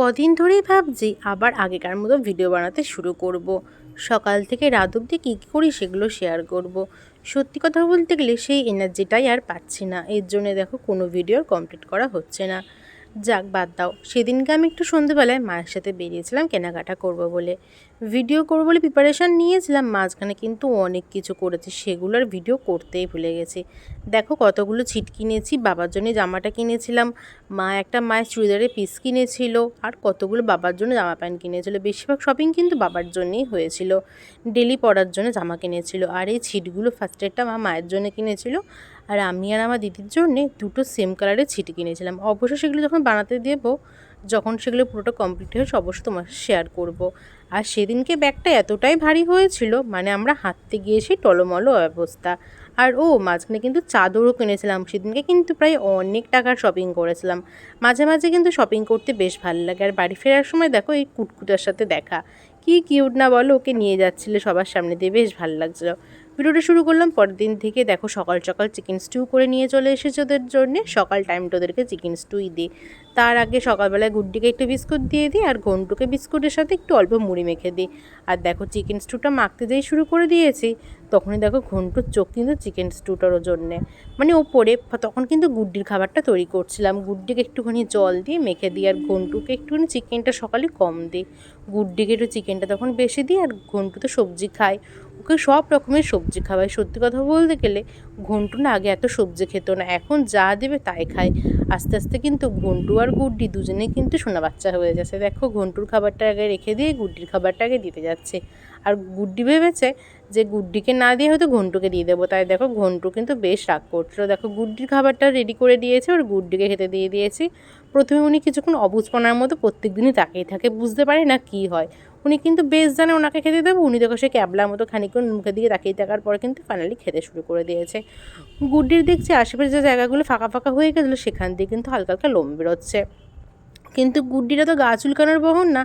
কদিন ধরেই ভাবছি আবার আগেকার মতো ভিডিও বানাতে শুরু করব। সকাল থেকে রাত অবধি কী কী করি সেগুলো শেয়ার করব। সত্যি কথা বলতে গেলে সেই এনার্জিটাই আর পাচ্ছি না। এর জন্য দেখো কোনো ভিডিও কমপ্লিট করা হচ্ছে না। যাক, বাদ দাও। সেদিনকে আমি একটু সন্ধেবেলায় মায়ের সাথে বেরিয়েছিলাম কেনাকাটা করব বলে। ভিডিও করব বলে প্রিপারেশান নিয়েছিলাম, মাঝখানে কিন্তু অনেক কিছু করেছি, সেগুলো আর ভিডিও করতেই ভুলে গেছি। দেখো কতগুলো ছিট কিনেছি, বাবার জন্য জামাটা কিনেছিলাম, মা একটা মায়ের চুড়িদারের পিস কিনেছিল, আর কতগুলো বাবার জন্য জামা প্যান্ট কিনেছিল। বেশিরভাগ শপিং কিন্তু বাবার জন্যই হয়েছিল ডেলি পরার জন্য জামা কিনেছিল, আর এই ছিটগুলো ফার্স্ট ফার্স্টেরটা মা মায়ের জন্য কিনেছিল, আর আমি আর আমার দিদির জন্যে দুটো সেম কালারের ছিট কিনেছিলাম। অবশ্য সেগুলো যখন বানাতে দেবো, যখন সেগুলো পুরোটা কমপ্লিট হয়েছে অবশ্যই তোমার শেয়ার করব। আর সেদিনকে ব্যাগটা এতটাই ভারী হয়েছিল মানে আমরা হাঁটতে গিয়ে গিয়েছি টলমলো অবস্থা। আর ও মাঝখানে কিন্তু চাদরও কিনেছিলাম সেদিনকে, কিন্তু প্রায় অনেক টাকার শপিং করেছিলাম। মাঝে মাঝে কিন্তু শপিং করতে বেশ ভালো লাগে। আর বাড়ি ফেরার সময় দেখো এই কুটকুটার সাথে দেখা। কি কিউট না বলো, ওকে নিয়ে যাচ্ছিলে সবার সামনে দিয়ে বেশ ভালো লাগছিল। ভিডিওটা শুরু করলাম পরের দিন থেকে দেখো সকাল সকাল চিকেন স্টু করে নিয়ে চলে এসেছে ওদের জন্য। সকাল টাইমটা ওদেরকে চিকেন স্টুই দিই। তার আগে সকালবেলায় গুড্ডিকে একটু বিস্কুট দিয়ে দিই আর ঘন্টুকে বিস্কুটের সাথে একটু অল্প মুড়ি মেখে দিই। আর দেখো চিকেন স্টুটা মাখতে যেই শুরু করে দিয়েছি, তখনই দেখো ঘন্টুর চোখ কিন্তু চিকেন স্টুটারও জন্যে। মানে ওপরে তখন কিন্তু গুড্ডির খাবারটা তৈরি করছিলাম। গুড্ডিকে একটুখানি জল দিয়ে মেখে দিই আর ঘন্টুকে একটুখানি চিকেনটা সকালে কম দিই। গুড্ডিকে একটু চিকেনটা তখন বেশি দিই আর ঘন্টু তো সবজি খায়। ওকে সব রকমের সবজি খাওয়ায়। সত্যি কথা বলতে গেলে ঘন্টু না আগে এত সবজি খেত না, এখন যা দেবে তাই খায়। আস্তে আস্তে কিন্তু ঘন্টু আর গুড্ডি দুজনেই কিন্তু সোনা বাচ্চা হয়ে যাচ্ছে। দেখো ঘন্টুর খাবারটা আগে রেখে দিয়ে গুড্ডির খাবারটা আগে দিতে যাচ্ছে। আর গুড্ডি ভেবেছে যে গুড্ডিকে না দিয়ে হয়তো ঘন্টুকে দিয়ে দেবো। তাই দেখো ঘন্টু কিন্তু বেশ রাগ করছিল। দেখো গুড্ডির খাবারটা রেডি করে দিয়েছে আর গুড্ডিকে খেতে দিয়ে দিয়েছি। প্রথমে উনি কিছুক্ষণ অবুজপনার মতো প্রত্যেক দিনই তাকিয়ে থাকে। বুঝতে পারে না কি হয়। উনি কিন্তু বেশ জানে ওনাকে খেতে দেবো। উনি দেখো সে ক্যাবলার মতো খানিকক্ষণ মুখের দিকে তাকিয়ে থাকার পর কিন্তু ফাইনালি খেতে শুরু করে দিয়েছে। গুড্ডির দেখছি আশেপাশে যে জায়গাগুলো ফাঁকা ফাঁকা হয়ে গেছিল, সেখান দিয়ে কিন্তু হালকা হালকা লোম বেরোচ্ছে। কিন্তু গুড্ডিটা তো গা চুলকানোর বহন না,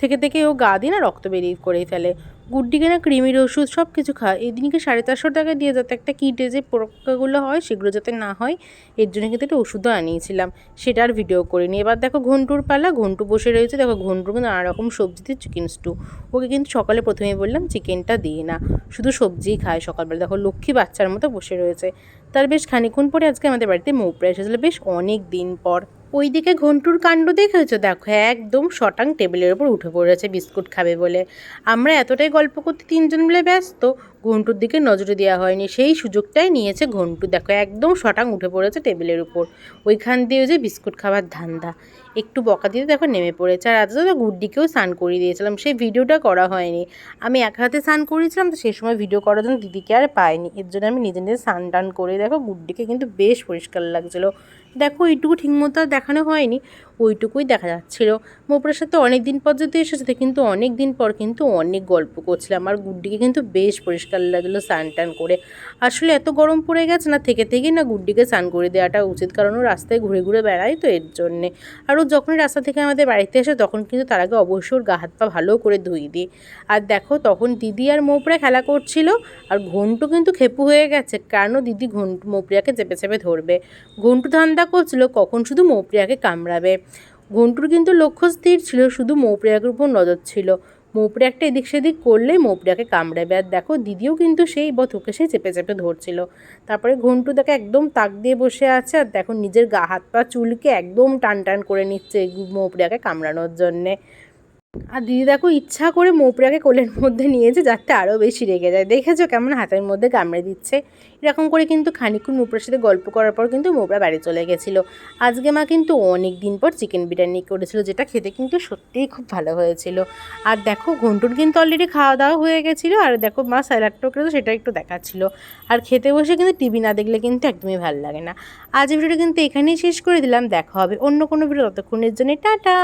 থেকে থেকে ও গা দিয়ে না রক্ত বেরিয়ে করেই ফেলে। গুড্ডিকে না ক্রিমির ওষুধ সব কিছু খায় এদিনকে সাড়ে চারশো টাকা দিয়ে যাতে একটা কিটে যে পরীক্ষাগুলো হয়, সেগুলো যাতে না হয়, এর জন্য কিন্তু একটা ওষুধও আনিয়েছিলাম। সেটা আর ভিডিও করিনি। এবার দেখো ঘন্টুর পালা, ঘন্টু বসে রয়েছে। দেখো ঘন্টুর কিন্তু নানা রকম সবজি দিয়ে চিকেন স্টু ওকে কিন্তু সকালে প্রথমেই বললাম চিকেনটা দিয়ে না। শুধু সবজিই খায় সকালবেলা। দেখো লক্ষ্মী বাচ্চার মতো বসে রয়েছে। তার বেশ খানিক্ষণ পরে আজকে আমাদের বাড়িতে মৌপড়া এসেছিল। বেশ অনেক দিন পর। ওই দিকে ঘন্টুর কাণ্ড দেখেছ? দেখো, একদম শটাং টেবিলের ওপর উঠে পড়েছে, বিস্কুট খাবে বলে। আমরা এতটাই গল্প করতে তিনজন মিলে ব্যস্ত ঘন্টুর দিকে নজরে দেওয়া হয়নি। সেই সুযোগটাই নিয়েছে ঘন্টু। দেখো, একদম শটাং উঠে পড়েছে টেবিলের উপর। ওইখান দিয়ে যে বিস্কুট খাবার ধান্দা। একটু বকা দিতে দেখো নেমে পড়েছে। আর আজ তো গুড্ডিকেও স্নান করিয়ে দিয়েছিলাম। সেই ভিডিওটা করা হয়নি। আমি এক হাতে স্নান করিয়েছিলাম তো সেই সময় ভিডিও করার জন্য দিদিকে আর পাইনি। এর জন্য আমি নিজে নিজে স্নান টান করে দেখো গুড্ডিকে কিন্তু বেশ পরিষ্কার লাগছিল। দেখো, এইটুকু ঠিকমতো আর দেখানো হয়নি, ওইটুকুই দেখা যাচ্ছিল। মোপড়ার সাথে অনেক দিন পর যদি এসেছে কিন্তু অনেক দিন পর কিন্তু অনেক গল্প করছিলাম। আর গুড্ডিকে কিন্তু বেশ পরিষ্কার লাগল স্নান টান করে। আসলে এত গরম পড়ে গেছে না, থেকে থেকেই না গুড্ডিকে স্নান করে দেওয়াটা উচিত, কারণ ও রাস্তায় ঘুরে ঘুরে বেড়ায় তো এর জন্যে। আর ও যখনই রাস্তা থেকে আমাদের বাড়িতে আসে, তখন কিন্তু তার আগে অবশ্যই ওর গা, হাত পা ভালো করে ধুই দিই। আর দেখো, তখন দিদি আর মোপড়া খেলা করছিল, আর ঘন্টু কিন্তু খেপু হয়ে গেছে, কেন দিদি ঘন্টু মোপড়িয়াকে চেপে চেপে ধরবে? ঘন্টু ধান্দা করছিল, কখন শুধু মোপড়িয়াকে কামড়াবে? ঘন্টুর কিন্তু লক্ষ্য স্থির ছিল, শুধু মৌপ্রিয়াকের উপর নজর ছিল। মৌপ্রিয়া একটা এদিক সেদিক করলেই মোপড়াকে কামড়াবে। আর দেখো, দিদিও কিন্তু সেই বথুকে সে চেপে চেপে ধরছিল। তারপরে ঘন্টু দেখে একদম তাক দিয়ে বসে আছে আর দেখো নিজের গা, হাত, পা, চুলকে একদম টান টান করে নিচ্ছে মোপড়াকে কামড়ানোর জন্যে। আর দিদি দেখো, ইচ্ছা করে মোপড়াকে কোলের মধ্যে নিয়েছে যাতে আরও বেশি রেগে যায়। দেখেছ কেমন হাতের মধ্যে কামড়ে দিচ্ছে? এরকম করে কিন্তু খানিক্ষণ মোপড়ার সাথে গল্প করার পর কিন্তু মোপড়া বাড়ি চলে গেছিল। আজকে মা কিন্তু অনেক দিন পর চিকেন বিরিয়ানি করেছিল, যেটা খেতে কিন্তু সত্যিই খুব ভালো হয়েছিল। আর দেখো, ঘন্টুর কিন্তু অলরেডি খাওয়া দাওয়া হয়ে গেছিল, আর দেখো মা স্যালাডটাও করেছে সেটা একটু দেখাচ্ছিলো। আর খেতে বসে কিন্তু টিভি না দেখলে কিন্তু একদমই ভালো লাগে না। আজ ভিডিওটা কিন্তু এখানেই শেষ করে দিলাম, দেখা হবে অন্য কোনো ভিডিও ততক্ষণের জন্য। টাটা!